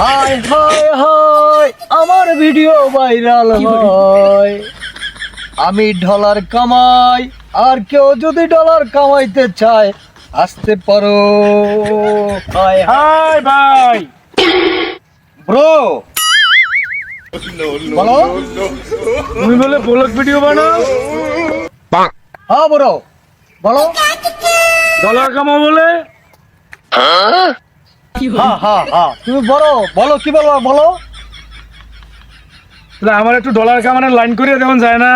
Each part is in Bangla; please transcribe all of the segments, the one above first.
হায় হায় হায় আমার ভিডিও ভাইরাল হয়। আমি ডলার কামাই আর কেউ যদি ডলার কামাইতে চায় আসতে পারো। হায় হাই ভাই। ব্রো বলো ব্লগ ভিডিও বানাও বলো বলে বলো আমার একটু ডলার কামানোর লাইন করে দেওয়া যায় না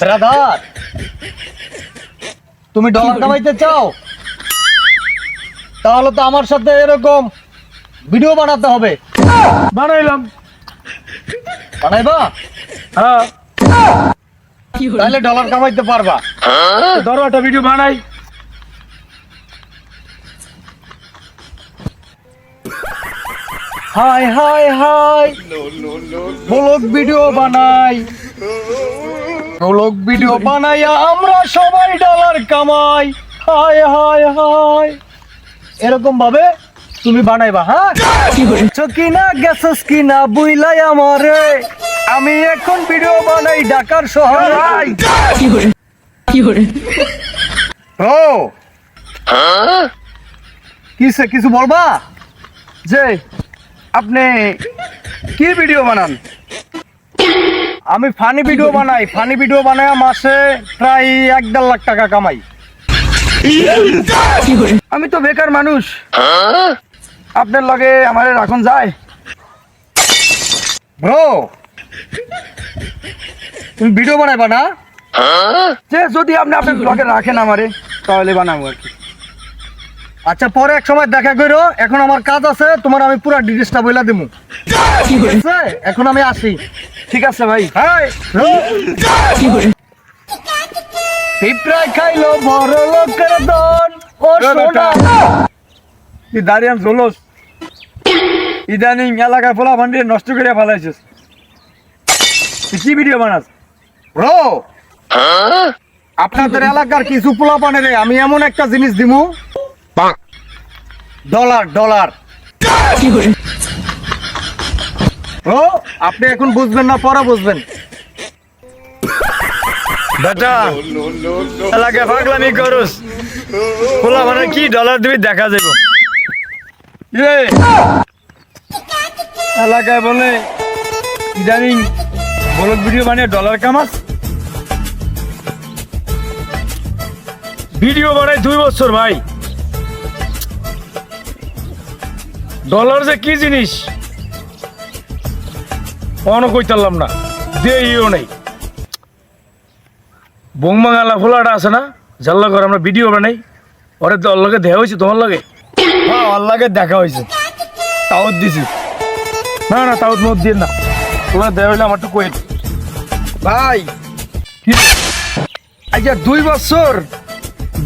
ব্রাদার তুমি ডলার কামাইতে চাও তাহলে তো আমার সাথে এরকম ভিডিও বানাতে হবে বানাইলাম। বানাইবা? হ্যাঁ। তাহলে ডলার কামাইতে পারবা। ধরো একটা ভিডিও বানাই। Hi hi hi. Vlog video বানাই। ব্লগ ভিডিও বানাইয়া আমরা সবাই ডলার কামাই। Hi hi hi. এরকম ভাবে তুমি বানাইবা হ্যাঁ? কিনা গেছস কিনা বুইলাই আমারে। আমি এখন ভিডিও বানাই ঢাকার শহরে। ও। কিসে, কিছু বলবা? যে, আপনি কি ভিডিও বানান? আমি ফানি ভিডিও বানাই ফানি ভিডিও বানাই মাসে প্রায় এক দেড় লাখ টাকা কামাই। আমি তো বেকার মানুষ। আপনার লগে আমার রাখুন যায়। ব্রো তুমি ভিডিও বানাইবা না? যে যদি আপনি আপনার ব্লগে রাখেন আমারে তাহলে বানাবো আর কি। আচ্ছা পরে এক সময় দেখা করো এখন আমার কাজ আছে তোমার আমি পুরো ডিটেলসটা বইলা দেবো এখন আমি আসি। ঠিক আছে ভাই। পিঁপড়ায় খাইলো বড় লোকের দন ও সোনা। দাঁড়িয়ে ইদানিং এলাকার পোলা ভান্ডি নষ্ট করে ফেলাইছিস। কি ভিডিও বানাস? ব্রো! আপনাদের এলাকার কিছু পোলা পানের আমি এমন একটা জিনিস দিমু। Dollar dollar. ব্রো আপনি এখন বুঝবেন না পরে বুঝবেন। বেটা এলাকায় পাগলামি করস। পোলা মানে কি ডলার দিবি দেখা যাব ইয়ে! এলাকায় বলে ইদানিং ব্লগ ভিডিও বানিয়ে ডলার কামাস। ভিডিও বানাই দুই বছর ভাই। ডলার যে কি জিনিস? অনও কইতারলাম না দেইও নেই। বংবাঙালা ফোলাটা আছে না যার লগে আমরা ভিডিও বানাই ওরে তো লগে দেখা হয়েছে তোমার লগে? হ্যাঁ ওর লগে দেখা হয়েছে। তাও দিছি। না না তাও না তোমার দেওয়া হইলে কই ভাই। আচ্ছা দুই বছর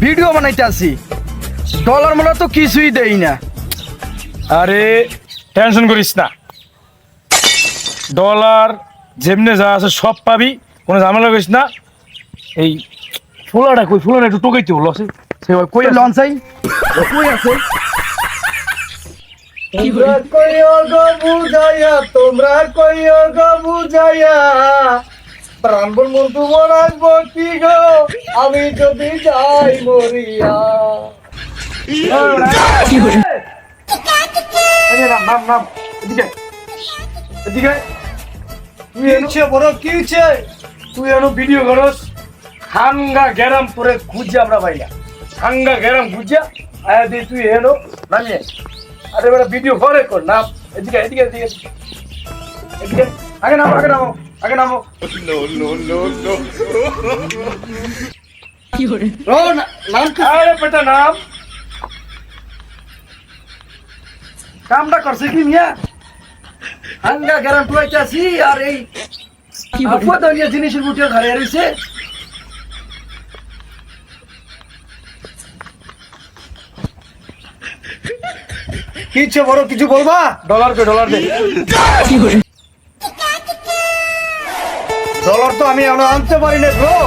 ভিডিও বানাইতে আসি ডলার মোলা তো কিছুই দেই না। আরে টেনশন করিস না। ডলার যেমনে যা আছে সব পাবি কোনো ঝামেলা করিস না। এই ফুলাটা কই? ফুলাটা একটু টোকাইতে হলো সে কই লঞ্চাই। কই আছে? তোমরা কইও গো বুঝাইয়া তোমরা কইও গো বুঝাইয়া। প্রাণবন বন্ধু বনাইব কি গো? আমি যদি যাই মরিয়া। আরে নাম নাম নাম এদিকে এদিকে। তুই বড় কি হচ্ছে তুই এনো ভিডিও করস? হাঙ্গা গেরাম পরে খুঁজে আমরা ভাইয়া। হাঙ্গা গেরাম খুঁজে আয়া দিয়ে তুই এনো নামিয়ে। আরে বেটা ভিডিও করে কর নাম এদিকে এদিকে এদিকে এদিকে। আগে নামো আগে নামো আগে নামো। ও না- নাম কি? আরে বেটা নাম। কামটা করছে কি মিয়া? হাঙ্গা গ্যারাম টুয়াইতে আসি আর এই আপদনীয় জিনিসের মুঠে ঘরে রয়েছে কি হচ্ছে বড় কিছু বলবা? ডলার কই ডলার দে ডলার তো আমি এখনও আনতে পারি না ব্রো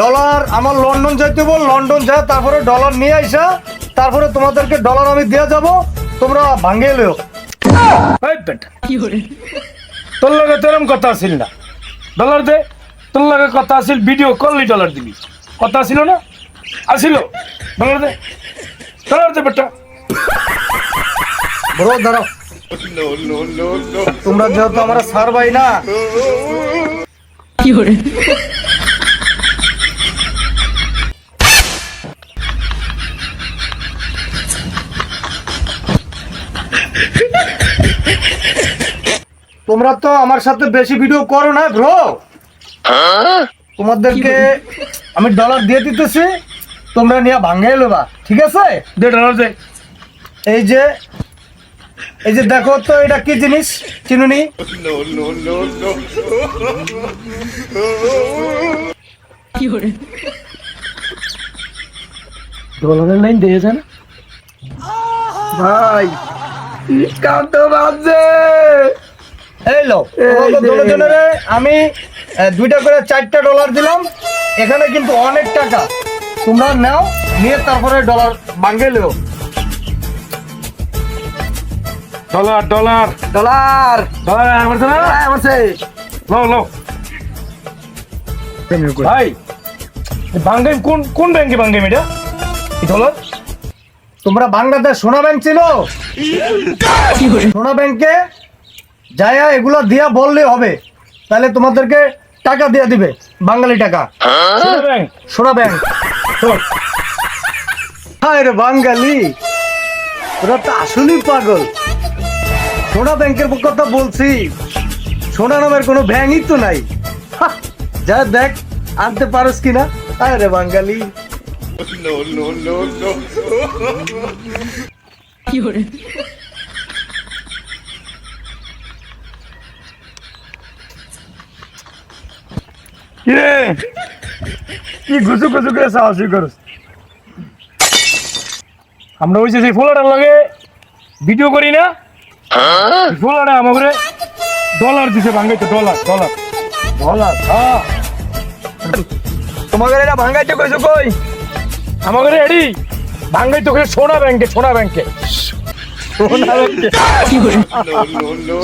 ডলার আমার লন্ডন যাইতে বল লন্ডন যা তারপরে ডলার নিয়ে আইসা তারপরে তোমাদেরকে ডলার আমি দিয়ে যাব তোমরা ভাঙে লিও তোর লগে তো এরম কথা আসিল না। ডলার দে তোর লগে কথা আসিল ভিডিও করলি ডলার দিবি। কথা আসিল না? আসিল ডলার দে ডলার দে বেটা। ব্রো দাঁড়াও তোমরা যেহেতু আমরা সার ভাই না। তোমরা তো আমার সাথে বেশি ভিডিও করো না ব্রো তোমাদেরকে আমি ডলার দিয়ে দিতেছি। তোমরা নিয়ে ভাঙে নেবা ঠিক আছে? দে ডলার দে। এই যে এই যে দেখো তো এটা কি জিনিস? চিনুনি? ডলারের লাইন দিয়েছে না ভাই কান্ত বাজে। এই লো দুজনের আমি দুইটা করে চারটা ডলার দিলাম। এখানে কিন্তু অনেক টাকা। তোমরা নাও নিয়ে তারপরে ডলার ভাঙে লিও ডলার ডলার ডলার ডলার আমার না আমার সে লো লো ভাই বাঙ্গাই কোন কোন ব্যাংকে বাঙ্গাই এটা? এই ডলার তোমরা বাংলাদেশ সোনা ব্যাংক ছিল সোনা ব্যাংকে যায়া এগুলো দিয়া বললে হবে। তাহলে তোমাদেরকে টাকা দিয়ে দিবে বাঙালি টাকা। সোনা ব্যাংক? সোনা ব্যাংক। চল হায় রে বাঙালি ওরা তো আসলেই পাগল। সোনা ব্যাংকের কথা বলছি সোনা নামের কোনো ব্যাংকই তো নাই। যা দেখ আনতে পারস কিনা? হায় রে বাঙালি কিরে? কি গুজু গুজু করে সাহসী করস? আমরা ওই যে সেই ফোলাটার লগে ভিডিও করি না? আমাকে ডলার দিছে বাঙ্গাইতে ডলার ডলার। ডলার হ্যাঁ তোমাকে এটা ভাঙাইতে কইছো কই? আমাকে রেডি বাঙ্গাইতে ওখানে সোনা ব্যাংকে সোনা ব্যাংকে। সোনা ব্যাংকে।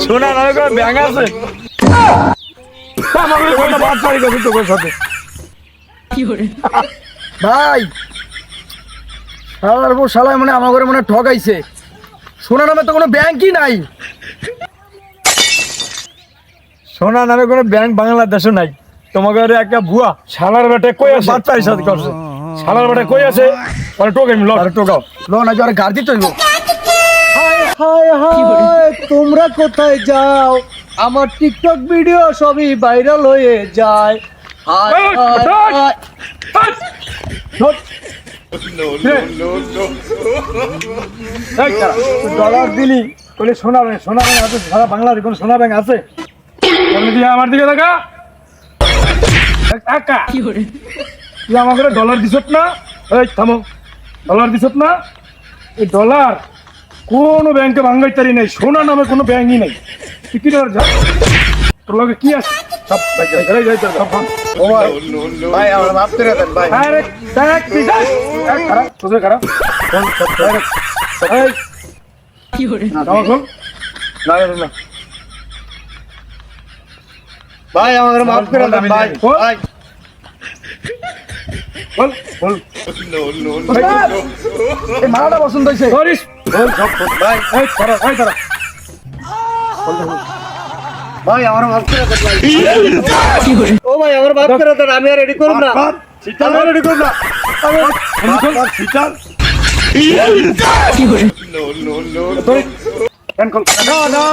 সোনা নামে কোনো ব্যাংক আছে। আমাকে সোনা বাদ পারি গেছে তোর সাথে। ভাই পর শালায় মানে ঘরে মনে ঠকাইছে। সোনা নামে তো কোনো ব্যাংকই নাই। সোনা নামে কোনো ব্যাংক বাংলাদেশে নাই। তোমাকে একটা ভুয়া শালার বেটে কই আছে? বাচ্চার সাথে করছে। শালার বেটে কই আছে? মানে টোকে মিল আরে টোকাও। লো না যে গাড়ি দিতে হইব। হায় হায় হায় তোমরা কোথায় যাও? আমার টিকটক ভিডিও সবই ভাইরাল হয়ে যায়। হায় হায় ডলার দিলি বলে সোনা ব্যাংক সোনা ব্যাংক আছে সারা কোনো সোনা ব্যাংক আছে? তাহলে দিয়ে আমার দিকে দেখা? একা তুই আমাকে ডলার দিছত না? এই থামো। ডলার দিছত না? এই ডলার কোনো ব্যাংকে ভাঙ্গাই তারি নাই সোনা নামে কোনো ব্যাংকই নাই। তুই কি তোর লগে কি আছে? সব সব। ভাই আমার মাফ করে দেন ভাই আরে দেখ দেখ, খারাপ তোদের খারাপ। এই, জামা খোল। না, না, না। ভাই আমার মাফ করে দেন ভাই। ভাই খোল, খোল। এই মালাটা পছন্দ হয়েছে ধরিস। খোল, সব। ভাই এই, খারাপ, এই, খারাপ। ভাই আমার মাফ করে ও ভাই আমার মাফ করে দেন আমি আর রেডি করব না। আমি রেডি করব না। ফ্যান খোল। না